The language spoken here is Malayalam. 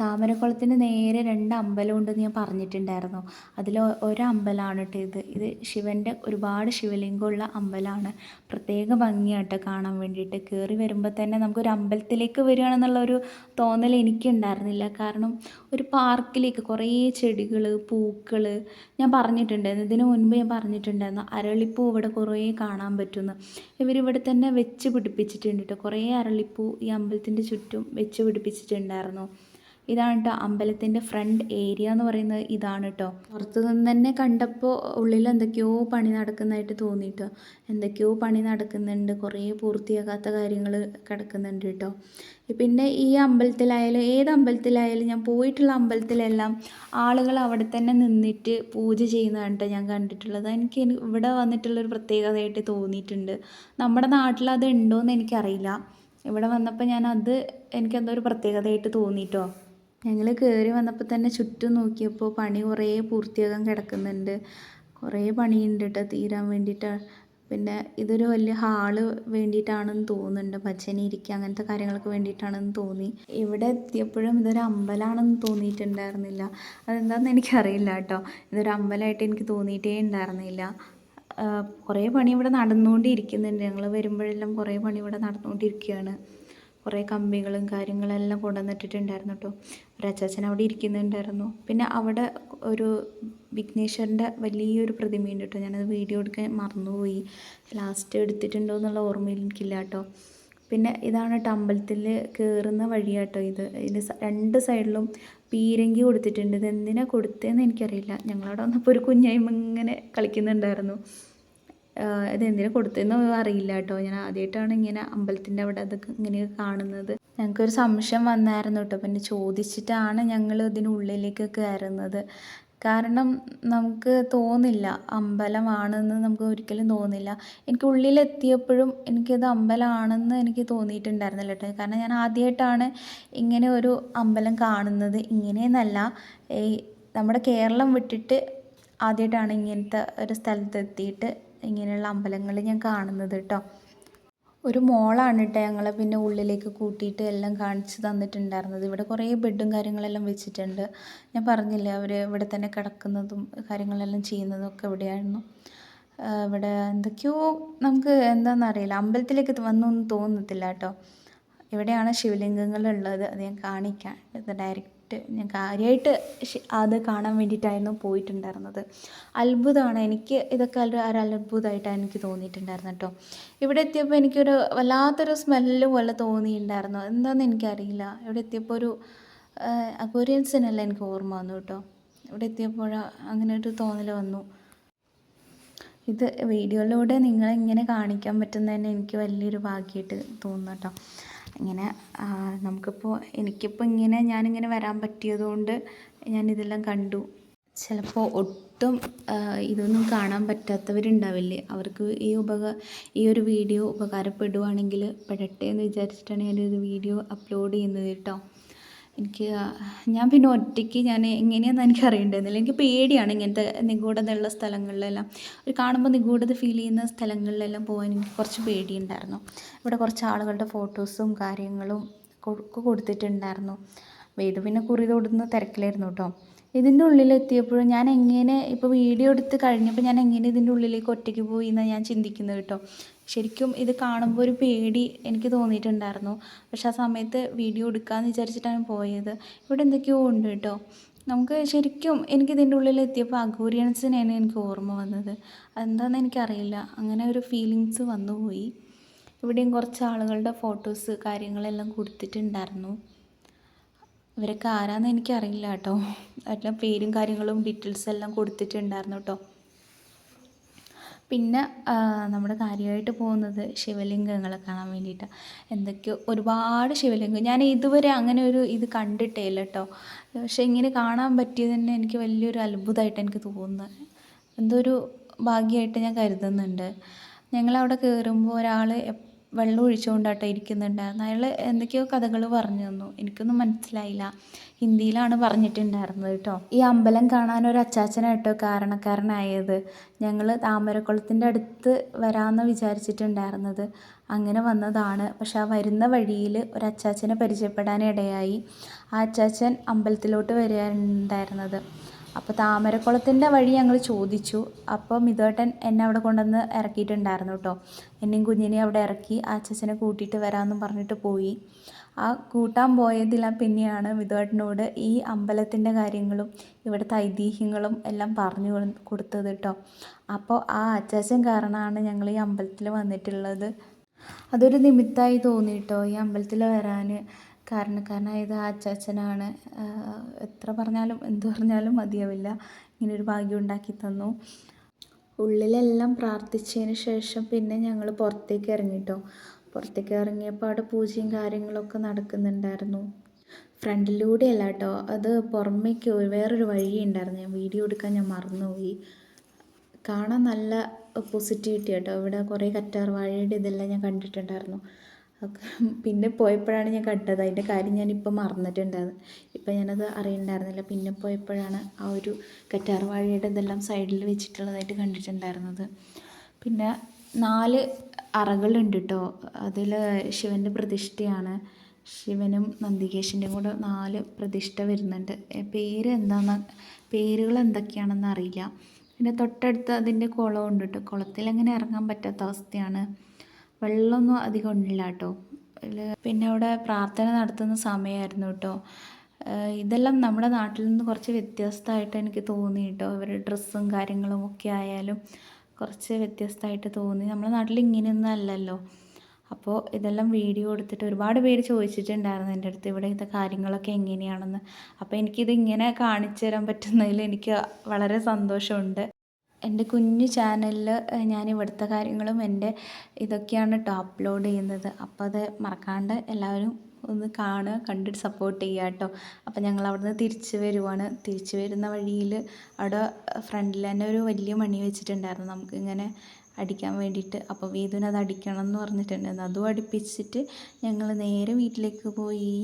താമരക്കുളത്തിന് നേരെ രണ്ട് അമ്പലം ഉണ്ടെന്ന് ഞാൻ പറഞ്ഞിട്ടുണ്ടായിരുന്നു. അതിൽ ഒരമ്പലമാണ് കേട്ടോ ഇത്. ഇത് ശിവന്റെ ഒരുപാട് ശിവലിംഗമുള്ള അമ്പലമാണ് പ്രത്യേക ഭംഗിയാണ് കാണാൻ വേണ്ടിയിട്ട്. കയറി വരുമ്പോൾ തന്നെ നമുക്കൊരു അമ്പലത്തിലേക്ക് വരികയാണെന്നുള്ളൊരു തോന്നൽ എനിക്കുണ്ടായിരുന്നില്ല. കാരണം ഒരു പാർക്കിലേക്ക് കുറേ ചെടികൾ പൂക്കൾ ഞാൻ പറഞ്ഞിട്ടുണ്ടായിരുന്നു. ഇതിന് മുൻപ് ഞാൻ പറഞ്ഞിട്ടുണ്ടായിരുന്നു അരളിപ്പൂ ഇവിടെ കുറേ കാണാൻ പറ്റുമെന്ന്. ഇവരിവിടെ തന്നെ വെച്ച് പിടിപ്പിച്ചിട്ടുണ്ട് കേട്ടോ കുറേ അരളിപ്പൂ ഈ അമ്പലത്തിന്റെ ചുറ്റും വെച്ച് പിടിപ്പിച്ചിട്ടുണ്ടായിരുന്നു. ഇതാണ് കേട്ടോ അമ്പലത്തിന്റെ ഫ്രണ്ട് ഏരിയ എന്ന് പറയുന്നത് ഇതാണ് കേട്ടോ പുറത്തു നിന്ന് തന്നെ കണ്ടപ്പോൾ ഉള്ളിൽ എന്തൊക്കെയോ പണി നടക്കുന്നതായിട്ട് തോന്നിയിട്ടോ. എന്തൊക്കെയോ പണി നടക്കുന്നുണ്ട്. കുറേ പൂർത്തിയാകാത്ത കാര്യങ്ങൾ കിടക്കുന്നുണ്ട് കേട്ടോ. പിന്നെ ഈ അമ്പലത്തിലായാലും ഏത് അമ്പലത്തിലായാലും ഞാൻ പോയിട്ടുള്ള അമ്പലത്തിലെല്ലാം ആളുകൾ അവിടെ തന്നെ നിന്നിട്ട് പൂജ ചെയ്യുന്നതാണ് ഞാൻ കണ്ടിട്ടുള്ളത്. എനിക്ക് ഇവിടെ വന്നിട്ടുള്ളൊരു പ്രത്യേകതയായിട്ട് തോന്നിയിട്ടുണ്ട്. നമ്മുടെ നാട്ടിൽ അത് ഉണ്ടോയെന്ന് എനിക്കറിയില്ല. ഇവിടെ വന്നപ്പോൾ ഞാൻ അത് എനിക്കെന്തോ ഒരു പ്രത്യേകതയായിട്ട് തോന്നിയിട്ടോ. ഞങ്ങൾ കയറി വന്നപ്പോൾ തന്നെ ചുറ്റും നോക്കിയപ്പോൾ പണി കുറേ പൂർത്തിയാകാൻ കിടക്കുന്നുണ്ട്. കുറേ പണിയുണ്ട് കേട്ടോ തീരാൻ വേണ്ടിയിട്ട് പിന്നെ ഇതൊരു വലിയ ഹാൾ വേണ്ടിയിട്ടാണെന്ന് തോന്നുന്നുണ്ട്. ഭജന ഇരിക്കുക അങ്ങനത്തെ കാര്യങ്ങൾക്ക് വേണ്ടിയിട്ടാണെന്ന് തോന്നി. ഇവിടെ എത്തിയപ്പോഴും ഇതൊരു അമ്പലമാണെന്ന് തോന്നിയിട്ടുണ്ടായിരുന്നില്ല. അതെന്താണെന്ന് എനിക്കറിയില്ല കേട്ടോ. ഇതൊരു അമ്പലമായിട്ട് എനിക്ക് തോന്നിയിട്ടേ ഉണ്ടായിരുന്നില്ല. കുറേ പണി ഇവിടെ നടന്നുകൊണ്ടിരിക്കുന്നുണ്ട്. ഞങ്ങൾ വരുമ്പോഴെല്ലാം കുറേ പണി ഇവിടെ നടന്നുകൊണ്ടിരിക്കുകയാണ് കുറേ കമ്പികളും കാര്യങ്ങളെല്ലാം കൊണ്ടുവന്നിട്ടിട്ടുണ്ടായിരുന്നു കേട്ടോ. ഒരു അച്ചാച്ചൻ അവിടെ ഇരിക്കുന്നുണ്ടായിരുന്നു. പിന്നെ അവിടെ ഒരു വിഘ്നേശ്വരന്റെ വലിയൊരു പ്രതിമയുണ്ട് കേട്ടോ. ഞാനത് വീഡിയോ എടുക്കാൻ മറന്നുപോയി. ലാസ്റ്റ് എടുത്തിട്ടുണ്ടോ എന്നുള്ള ഓർമ്മയിൽ എനിക്കില്ല കേട്ടോ. പിന്നെ ഇതാണ് കേട്ടോ അമ്പലത്തിൽ കയറുന്ന വഴിയാട്ടോ ഇത്. ഇതിന്റെ രണ്ട് സൈഡിലും പീരങ്കി കൊടുത്തിട്ടുണ്ട്. ഇത് എന്തിനാണ് കൊടുത്തതെന്ന് എനിക്കറിയില്ല. ഞങ്ങളവിടെ വന്നപ്പോൾ ഒരു കുഞ്ഞായ്മ ഇങ്ങനെ കളിക്കുന്നുണ്ടായിരുന്നു. ഇത് എന്തിനു കൊടുത്തതെന്ന് അറിയില്ല കേട്ടോ. ഞാൻ ആദ്യമായിട്ടാണ് ഇങ്ങനെ അമ്പലത്തിന്റെ അവിടെ അതൊക്കെ ഇങ്ങനെ കാണുന്നത്. ഞങ്ങൾക്കൊരു സംശയം വന്നായിരുന്നു കേട്ടോ. പിന്നെ ചോദിച്ചിട്ടാണ് ഞങ്ങൾ ഇതിനുള്ളിലേക്ക് കയറുന്നത്. കാരണം നമുക്ക് തോന്നില്ല അമ്പലമാണെന്ന് നമുക്ക് ഒരിക്കലും തോന്നില്ല. എനിക്ക് ഉള്ളിലെത്തിയപ്പോഴും എനിക്കത് അമ്പലമാണെന്ന് എനിക്ക് തോന്നിയിട്ടുണ്ടായിരുന്നില്ല കേട്ടോ. കാരണം ഞാൻ ആദ്യമായിട്ടാണ് ഇങ്ങനെ ഒരു അമ്പലം കാണുന്നത്. ഇങ്ങനെയെന്നല്ല ഈ നമ്മുടെ കേരളം വിട്ടിട്ട് ആദ്യമായിട്ടാണ് ഇങ്ങനത്തെ ഒരു സ്ഥലത്ത് എത്തിയിട്ട് ഇങ്ങനെയുള്ള അമ്പലങ്ങൾ ഞാൻ കാണുന്നത് കേട്ടോ ഒരു മോളാണ് കേട്ടോ ഞങ്ങളെ പിന്നെ ഉള്ളിലേക്ക് കൂട്ടിയിട്ട് എല്ലാം കാണിച്ച് തന്നിട്ടുണ്ടായിരുന്നത്. ഇവിടെ കുറേ ബെഡും കാര്യങ്ങളെല്ലാം വെച്ചിട്ടുണ്ട്. ഞാൻ പറഞ്ഞില്ലേ അവർ ഇവിടെ തന്നെ കിടക്കുന്നതും കാര്യങ്ങളെല്ലാം ചെയ്യുന്നതും ഒക്കെ ഇവിടെയായിരുന്നു. ഇവിടെ എന്തൊക്കെയോ നമുക്ക് എന്താണെന്നറിയില്ല അമ്പലത്തിലേക്ക് വന്നൊന്നും തോന്നത്തില്ല കേട്ടോ ഇവിടെയാണ് ശിവലിംഗങ്ങളുള്ളത്. അത് ഞാൻ കാണിക്കാം. ഇത് ഡയറക്റ്റ് ഞാൻ കാര്യമായിട്ട് അത് കാണാൻ വേണ്ടിയിട്ടായിരുന്നു പോയിട്ടുണ്ടായിരുന്നത്. അത്ഭുതമാണ്. എനിക്ക് ഇതൊക്കെ ഒരു അത്ഭുതമായിട്ടാണ് എനിക്ക് തോന്നിയിട്ടുണ്ടായിരുന്നത് കേട്ടോ. ഇവിടെ എത്തിയപ്പോൾ എനിക്കൊരു വല്ലാത്തൊരു സ്മെല്ല് പോലെ തോന്നിയിട്ടുണ്ടായിരുന്നു. എന്താണെന്ന് എനിക്കറിയില്ല. ഇവിടെ എത്തിയപ്പോൾ ഒരു അക്വേറിയൻസിനല്ല എനിക്ക് ഓർമ്മ വന്നു കേട്ടോ. ഇവിടെ എത്തിയപ്പോൾ അങ്ങനെ ഒരു തോന്നൽ വന്നു. ഇത് വീഡിയോയിലൂടെ നിങ്ങളെങ്ങനെ കാണിക്കാൻ പറ്റുന്നതന്നെ എനിക്ക് വലിയൊരു ഭാഗ്യമായിട്ട് തോന്നുന്നു കേട്ടോ. ഇങ്ങനെ നമുക്കിപ്പോൾ എനിക്കിപ്പോൾ ഇങ്ങനെ ഞാനിങ്ങനെ വരാൻ പറ്റിയതുകൊണ്ട് ഞാനിതെല്ലാം കണ്ടു. ചിലപ്പോൾ ഒട്ടും ഇതൊന്നും കാണാൻ പറ്റാത്തവരുണ്ടാവില്ലേ? അവർക്ക് ഈ ഉപക ഈ ഒരു വീഡിയോ ഉപകാരപ്പെടുവാണെങ്കിൽ പെടട്ടെ എന്ന് വിചാരിച്ചിട്ടാണ് ഞാനൊരു വീഡിയോ അപ്ലോഡ് ചെയ്യുന്നത് കേട്ടോ. എനിക്ക് ഞാൻ പിന്നെ ഒറ്റയ്ക്ക് ഞാൻ എങ്ങനെയാണെന്ന് എനിക്ക് അറിയണ്ടായിരുന്നില്ല എനിക്ക് പേടിയാണ് ഇങ്ങനത്തെ നിഗൂഢതയുള്ള സ്ഥലങ്ങളിലെല്ലാം. ഒരു കാണുമ്പോൾ നിഗൂഢത ഫീൽ ചെയ്യുന്ന സ്ഥലങ്ങളിലെല്ലാം പോകാൻ എനിക്ക് കുറച്ച് പേടിയുണ്ടായിരുന്നു. ഇവിടെ കുറച്ച് ആളുകളുടെ ഫോട്ടോസും കാര്യങ്ങളും ഒക്കെ കൊടുത്തിട്ടുണ്ടായിരുന്നു. വേദു പിന്നെ കുറി തൊടുന്ന തിരക്കിലായിരുന്നു കേട്ടോ ഇതിന്റെ ഉള്ളിലെത്തിയപ്പോഴും ഞാൻ എങ്ങനെ ഇപ്പോൾ വീഡിയോ എടുത്ത് കഴിഞ്ഞപ്പോൾ ഞാൻ എങ്ങനെ ഇതിന്റെ ഉള്ളിലേക്ക് ഒറ്റയ്ക്ക് പോയി എന്നാണ് ഞാൻ ചിന്തിക്കുന്നത് കേട്ടോ ശരിക്കും ഇത് കാണുമ്പോൾ ഒരു പേടി എനിക്ക് തോന്നിയിട്ടുണ്ടായിരുന്നു. പക്ഷെ ആ സമയത്ത് വീഡിയോ എടുക്കാമെന്ന് വിചാരിച്ചിട്ടാണ് പോയത്. ഇവിടെ എന്തൊക്കെയോ ഉണ്ട് കേട്ടോ. നമുക്ക് ശരിക്കും എനിക്ക് എനിക്കിതിന്റെ ഉള്ളിൽ എത്തിയപ്പോൾ അഗോരിയൻസിനെയാണ് എനിക്ക് ഓർമ്മ വന്നത്. അതെന്താണെന്ന് എനിക്കറിയില്ല. അങ്ങനെ ഒരു ഫീലിങ്സ് വന്നുപോയി ഇവിടെയും കുറച്ച് ആളുകളുടെ ഫോട്ടോസ് കാര്യങ്ങളെല്ലാം കൊടുത്തിട്ടുണ്ടായിരുന്നു. ഇവരൊക്കെ ആരാന്ന് എനിക്കറിയില്ല കേട്ടോ. എല്ലാം പേരും കാര്യങ്ങളും ഡീറ്റെയിൽസ് എല്ലാം കൊടുത്തിട്ടുണ്ടായിരുന്നു കേട്ടോ. പിന്നെ നമ്മുടെ കാര്യമായിട്ട് പോകുന്നത് ശിവലിംഗങ്ങളെ കാണാൻ വേണ്ടിയിട്ടാണ് എന്തൊക്കെയോ ഒരുപാട് ശിവലിംഗം. ഞാൻ ഇതുവരെ അങ്ങനെ ഒരു ഇത് കണ്ടിട്ടേ ഇല്ല കേട്ടോ പക്ഷെ ഇങ്ങനെ കാണാൻ പറ്റിയത് തന്നെ എനിക്ക് വലിയൊരു അത്ഭുതമായിട്ട് എനിക്ക് തോന്നുന്നത്. എന്തോ ഒരു ഭാഗ്യമായിട്ട് ഞാൻ കരുതുന്നുണ്ട്. ഞങ്ങളവിടെ കയറുമ്പോൾ ഒരാൾ വെള്ളം ഒഴിച്ചുകൊണ്ടാട്ടോ ഇരിക്കുന്നുണ്ടായിരുന്നു അയാൾ എന്തൊക്കെയോ കഥകൾ പറഞ്ഞു തന്നു. എനിക്കൊന്നും മനസ്സിലായില്ല. ഹിന്ദിയിലാണ് പറഞ്ഞിട്ടുണ്ടായിരുന്നത് കേട്ടോ. ഈ അമ്പലം കാണാൻ ഒരു അച്ചാച്ചനായിട്ടോ കാരണക്കാരനായത്. ഞങ്ങൾ താമരക്കുളത്തിന്റെ അടുത്ത് വരാമെന്ന് വിചാരിച്ചിട്ടുണ്ടായിരുന്നത്. അങ്ങനെ വന്നതാണ്. പക്ഷെ ആ വരുന്ന വഴിയിൽ ഒരു അച്ചാച്ചനെ പരിചയപ്പെടാനിടയായി. ആ അച്ചാച്ചൻ അമ്പലത്തിലോട്ട് വരികയുണ്ടായിരുന്നത് അപ്പോൾ താമരക്കുളത്തിന്റെ വഴി ഞങ്ങൾ ചോദിച്ചു. അപ്പോൾ മിതോട്ടൻ എന്നെ അവിടെ കൊണ്ടുവന്ന് ഇറക്കിയിട്ടുണ്ടായിരുന്നു കേട്ടോ എന്നെയും കുഞ്ഞിനെയും അവിടെ ഇറക്കി ആ അച്ചാച്ചനെ കൂട്ടിയിട്ട് വരാമെന്നും പറഞ്ഞിട്ട് പോയി. ആ കൂട്ടാൻ പോയതിലാ പിന്നെയാണ് മിതോട്ടനോട് ഈ അമ്പലത്തിന്റെ കാര്യങ്ങളും ഇവിടുത്തെ ഐതിഹ്യങ്ങളും എല്ലാം പറഞ്ഞു കൊടുത്തത് കേട്ടോ അപ്പോൾ ആ അച്ചാച്ചൻ കാരണമാണ് ഞങ്ങൾ ഈ അമ്പലത്തിൽ വന്നിട്ടുള്ളത്. അതൊരു നിമിത്തമായി തോന്നി കേട്ടോ ഈ അമ്പലത്തിൽ വരാൻ കാരണക്കാരനായത് ആ അച്ചാച്ചനാണ്. എത്ര പറഞ്ഞാലും എന്ത് പറഞ്ഞാലും മതിയാവില്ല. ഇങ്ങനൊരു ഭാഗ്യം ഉണ്ടാക്കി തന്നു. ഉള്ളിലെല്ലാം പ്രാർത്ഥിച്ചതിന് ശേഷം പിന്നെ ഞങ്ങൾ പുറത്തേക്ക് ഇറങ്ങി കേട്ടോ പുറത്തേക്ക് ഇറങ്ങിയപ്പോൾ അവിടെ പൂജയും കാര്യങ്ങളൊക്കെ നടക്കുന്നുണ്ടായിരുന്നു. ഫ്രണ്ടിലൂടെ അല്ല കേട്ടോ അത് പുറമേക്ക് വേറൊരു വഴി ഉണ്ടായിരുന്നു. ഞാൻ വീഡിയോ എടുക്കാൻ ഞാൻ മറന്നുപോയി. കാണാൻ നല്ല പോസിറ്റിവിറ്റി കേട്ടോ ഇവിടെ കുറേ കറ്റാർ വാഴയുടെ ഇതെല്ലാം ഞാൻ കണ്ടിട്ടുണ്ടായിരുന്നു. പിന്നെ പോയപ്പോഴാണ് ഞാൻ കണ്ടത്. അതിന്റെ കാര്യം ഞാനിപ്പോൾ മറന്നിട്ടുണ്ടായിരുന്നു. ഇപ്പം ഞാനത് അറിയണ്ടായിരുന്നില്ല. പിന്നെ പോയപ്പോഴാണ് ആ ഒരു കറ്റാർ വാഴയുടെ ഇതെല്ലാം സൈഡിൽ വെച്ചിട്ടുള്ളതായിട്ട് കണ്ടിട്ടുണ്ടായിരുന്നത്. പിന്നെ നാല് അറകളുണ്ട് കേട്ടോ അതിൽ ശിവന്റെ പ്രതിഷ്ഠയാണ്. ശിവനും നന്ദികേശന്റെയും കൂടെ നാല് പ്രതിഷ്ഠ വരുന്നുണ്ട്. പേര് എന്താണെന്ന് പേരുകൾ എന്തൊക്കെയാണെന്ന് അറിയില്ല പിന്നെ തൊട്ടടുത്ത് അതിന്റെ കുളമുണ്ട് കേട്ടോ കുളത്തിൽ അങ്ങനെ ഇറങ്ങാൻ പറ്റാത്ത അവസ്ഥയാണ്. വെള്ളമൊന്നും അധികം ഉണ്ടില്ല കേട്ടോ. പിന്നെ അവിടെ പ്രാർത്ഥന നടത്തുന്ന സമയമായിരുന്നു കേട്ടോ. ഇതെല്ലാം നമ്മുടെ നാട്ടിൽ നിന്ന് കുറച്ച് വ്യത്യസ്തമായിട്ട് എനിക്ക് തോന്നി കേട്ടോ. ഇവരുടെ ഡ്രസ്സും കാര്യങ്ങളും ഒക്കെ ആയാലും കുറച്ച് വ്യത്യസ്തമായിട്ട് തോന്നി. നമ്മുടെ നാട്ടിൽ ഇങ്ങനെയൊന്നും അല്ലല്ലോ. അപ്പോൾ ഇതെല്ലാം വീഡിയോ എടുത്തിട്ട് ഒരുപാട് പേര് ചോദിച്ചിട്ടുണ്ടായിരുന്നു എന്റെ അടുത്ത് ഇവിടെ ഇത്തെ കാര്യങ്ങളൊക്കെ എങ്ങനെയാണെന്ന്. അപ്പോൾ എനിക്കിത് ഇങ്ങനെ കാണിച്ചു തരാൻ പറ്റുന്നതിൽ എനിക്ക് വളരെ സന്തോഷമുണ്ട്. എന്റെ കുഞ്ഞു ചാനലിൽ ഞാൻ ഇവിടുത്തെ കാര്യങ്ങളും എന്റെ ഇതൊക്കെയാണ് കേട്ടോ അപ്ലോഡ് ചെയ്യുന്നത്. അപ്പോൾ അത് മറക്കാണ്ട് എല്ലാവരും ഒന്ന് കാണുക കണ്ടിട്ട് സപ്പോർട്ട് ചെയ്യുക കേട്ടോ അപ്പോൾ ഞങ്ങൾ അവിടുന്ന് തിരിച്ചു വരുവാണ്. തിരിച്ചു വരുന്ന വഴിയിൽ അവിടെ ഫ്രണ്ടിൽ തന്നെ ഒരു വലിയ മണി വെച്ചിട്ടുണ്ടായിരുന്നു. നമുക്ക് ഇങ്ങനെ അടിക്കാൻ വേണ്ടിയിട്ട്. അപ്പോൾ വീതുവിനത് അത് അടിക്കണം എന്ന് പറഞ്ഞിട്ടുണ്ടായിരുന്നു. അതും അടുപ്പിച്ചിട്ട് ഞങ്ങൾ നേരെ വീട്ടിലേക്ക് പോയി.